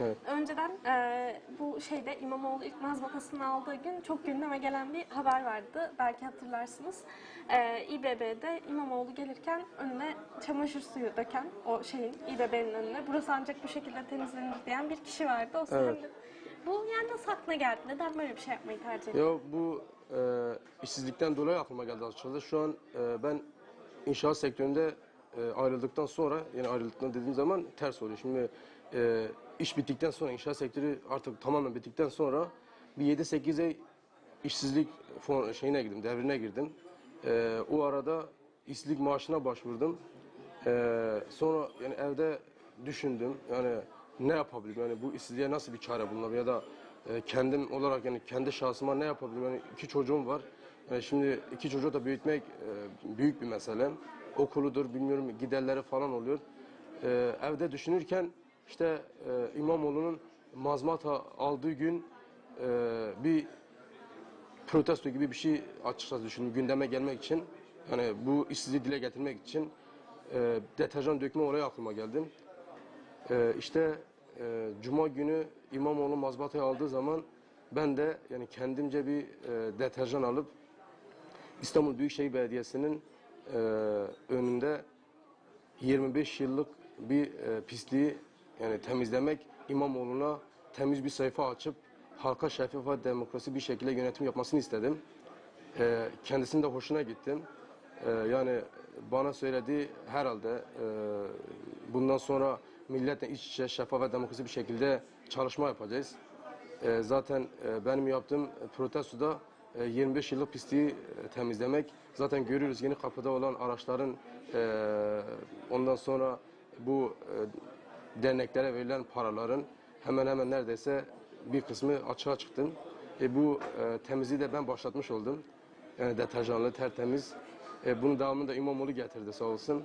Evet. Önceden e, bu şeyde İmamoğlu ilk mazbatasını aldığı gün çok gündeme gelen bir haber vardı. Belki hatırlarsınız. E, İBB'de İmamoğlu gelirken önüne çamaşır suyu döken o şeyin İBB'nin önüne burası ancak bu şekilde temizlenir diyen bir kişi vardı. O Evet. Bu yani nasıl aklına geldi? Neden böyle bir şey yapmayı tercih ettin? Ya bu e, işsizlikten dolayı aklıma geldi açıkçası. Şu an e, ben inşaat sektöründe e, ayrıldıktan sonra, yani ayrıldıktan dediğim zaman ters oluyor. Şimdi e, iş bittikten sonra, inşaat sektörü artık tamamen bittikten sonra bir 7-8 ay işsizlik fon, şeyine girdim, devrine girdim. E, o arada işsizlik maaşına başvurdum. E, sonra yani evde düşündüm yani ne yapabilirim yani bu işsizliğe nasıl bir çare bulunabilir ya da e, kendim olarak yani kendi şahsıma ne yapabilirim yani iki çocuğum var. Yani şimdi iki çocuğu da büyütmek e, büyük bir mesele. Okuludur bilmiyorum giderleri falan oluyor. E, evde düşünürken işte e, İmamoğlu'nun mazmata aldığı gün e, bir protesto gibi bir şey açıkçası düşündüm gündeme gelmek için. Yani bu işsizliği dile getirmek için e, deterjan dökme olayı aklıma geldi. E, işte e, Cuma günü İmamoğlu mazbatayı aldığı zaman ben de yani kendimce bir e, deterjan alıp İstanbul Büyükşehir Belediyesi'nin e, önünde 25 yıllık bir e, pisliği yani temizlemek İmamoğlu'na temiz bir sayfa açıp halka şeffaf ve demokrasi bir şekilde yönetim yapmasını istedim. E, kendisinin de hoşuna gittim. E, yani bana söylediği herhalde e, bundan sonra milletle iç içe şeffaf ve demokrasi bir şekilde çalışma yapacağız. E, zaten e, benim yaptığım protestoda e, 25 yıllık pisliği e, temizlemek. Zaten görüyoruz yeni kapıda olan araçların e, ondan sonra bu e, derneklere verilen paraların hemen hemen neredeyse bir kısmı açığa çıktı. E, bu e, temizliği de ben başlatmış oldum. Yani deterjanlı, tertemiz. E, bunun devamını da İmamoğlu getirdi sağ olsun.